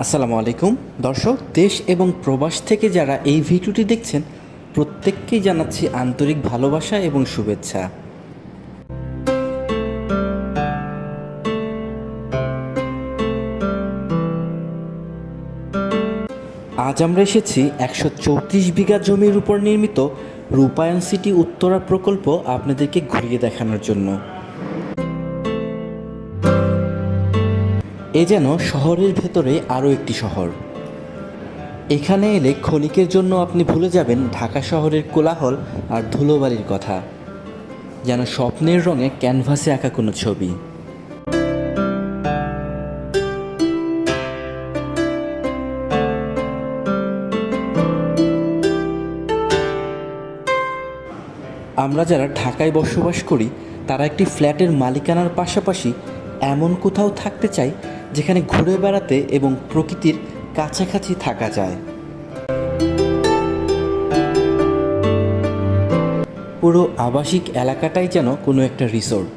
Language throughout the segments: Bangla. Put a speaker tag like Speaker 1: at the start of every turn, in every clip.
Speaker 1: আসসালামু আলাইকুম। দর্শক, দেশ এবং প্রবাস থেকে যারা এই ভিডিওটি দেখছেন, প্রত্যেককেই জানাচ্ছি আন্তরিক ভালোবাসা এবং শুভেচ্ছা। আজ আমরা এসেছি একশো চৌত্রিশ বিঘা জমির উপর নির্মিত রূপায়ণ সিটি উত্তরা প্রকল্প আপনাদেরকে ঘুরিয়ে দেখানোর জন্য। এ যেন শহরের ভেতরে আরও একটি শহর। এখানে এলে ক্ষণিকের জন্য আপনি ভুলে যাবেন ঢাকা শহরের কোলাহল আর ধুলোবালির কথা, যেন স্বপ্নের রঙে ক্যানভাসে আঁকা কোনো ছবি। আমরা যারা ঢাকায় বসবাস করি, তারা একটি ফ্ল্যাটের মালিকানার পাশাপাশি এমন কোথাও থাকতে চাই যেখানে ঘুরে বেড়াতে এবং প্রকৃতির কাছাকাছি থাকা যায়। পুরো আবাসিক এলাকাটাই যেন কোনো একটা রিসোর্ট,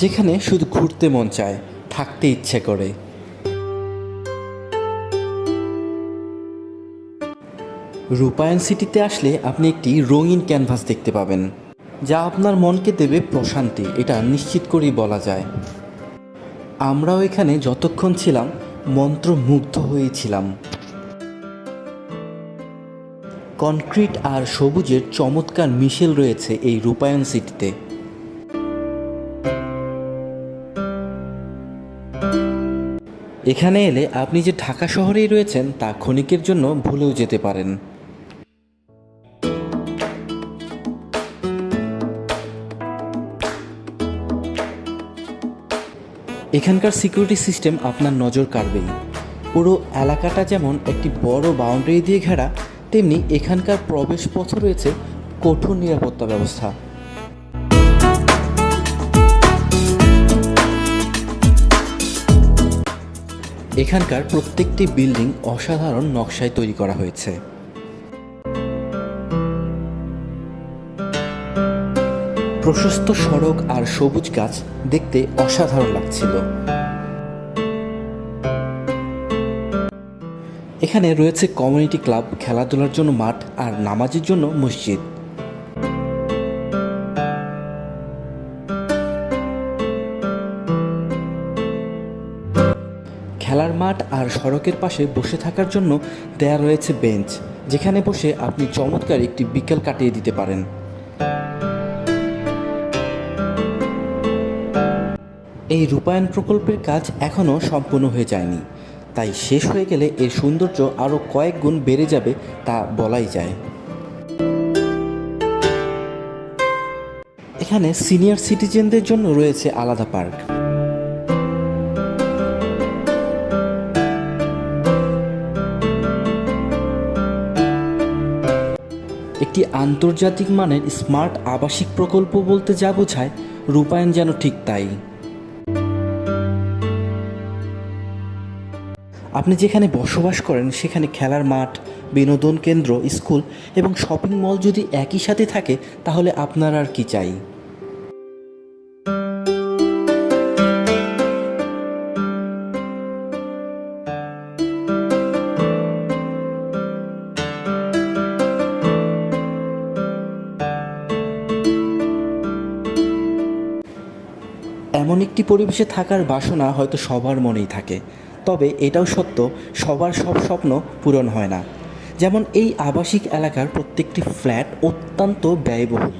Speaker 1: যেখানে শুধু ঘুরতে মন চায়, থাকতে ইচ্ছে করে। রূপায়ণ সিটিতে আসলে আপনি একটি রঙিন ক্যানভাস দেখতে পাবেন, যা আপনার মনকে দেবে প্রশান্তি, এটা নিশ্চিত করেই বলা যায়। আমরাও এখানে যতক্ষণ ছিলাম মন্ত্রমুগ্ধ হয়েছিলাম। কনক্রিট আর সবুজের চমৎকার মিশেল রয়েছে এই রূপায়ণ সিটিতে। এখানে এলে আপনি যে ঢাকা শহরেই রয়েছেন, তা ক্ষণিকের জন্য ভুলেও যেতে পারেন। এখানকার সিকিউরিটি সিস্টেম আপনার নজর কাড়বেই। পুরো এলাকাটা যেমন একটি বড় বাউন্ডারি দিয়ে ঘেরা, তেমনি এখানকার প্রবেশ পথে রয়েছে কঠোর নিরাপত্তা ব্যবস্থা। এখানকার প্রত্যেকটি বিল্ডিং অসাধারণ নকশায় তৈরি করা হয়েছে। প্রশস্ত সড়ক আর সবুজ গাছ দেখতে অসাধারণ লাগছিল। এখানে রয়েছে কমিউনিটি ক্লাব খেলাধুলার জন্য মাঠ আর নামাজের জন্য মসজিদ। খেলার মাঠ আর সড়কের পাশে বসে থাকার জন্য দেয়া রয়েছে বেঞ্চ, যেখানে বসে আপনি চমৎকার একটি বিকেল কাটিয়ে দিতে পারেন। এই রূপায়ণ প্রকল্পের কাজ এখনও সম্পূর্ণ হয়ে যায়নি। তাই শেষ হয়ে গেলে এর সৌন্দর্য আরও কয়েক গুণ বেড়ে যাবে তা বলাই যায়। এখানে সিনিয়র সিটিজেনদের জন্য রয়েছে আলাদা পার্ক। একটি আন্তর্জাতিক মানের স্মার্ট আবাসিক প্রকল্প বলতে যা বোঝায়, রূপায়ণ যেন ঠিক তাই। আপনি যেখানে বসবাস করেন, সেখানে খেলার মাঠ, বিনোদন কেন্দ্র, স্কুল এবং শপিং মল যদি একই সাথে থাকে, তাহলে আপনার আর কি চাই? এমন একটি পরিবেশে থাকার বাসনা হয়তো সবার মনেই থাকে। তবে এটাও সত্য, সবার সব স্বপ্ন পূরণ হয় না। যেমন এই আবাসিক এলাকার প্রত্যেকটি ফ্ল্যাট অত্যন্ত ব্যয়বহুল,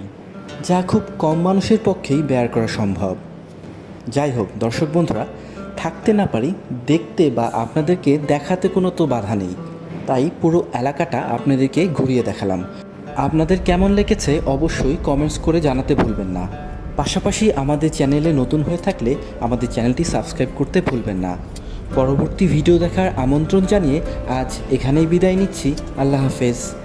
Speaker 1: যা খুব কম মানুষের পক্ষেই ব্যয় করা সম্ভব। যাই হোক, দর্শক বন্ধুরা, থাকতে না পারি, দেখতে বা আপনাদেরকে দেখাতে কোনো তো বাধা নেই। তাই পুরো এলাকাটা আপনাদেরকে ঘুরিয়ে দেখালাম। আপনাদের কেমন লেগেছে অবশ্যই কমেন্টস করে জানাতে ভুলবেন না। পাশাপাশি আমাদের চ্যানেলে নতুন হয়ে থাকলে আমাদের চ্যানেলটি সাবস্ক্রাইব করতে ভুলবেন না। পরবর্তী ভিডিও দেখার আমন্ত্রণ জানিয়ে আজ এখানেই বিদায় নিচ্ছি। আল্লাহ হাফেজ।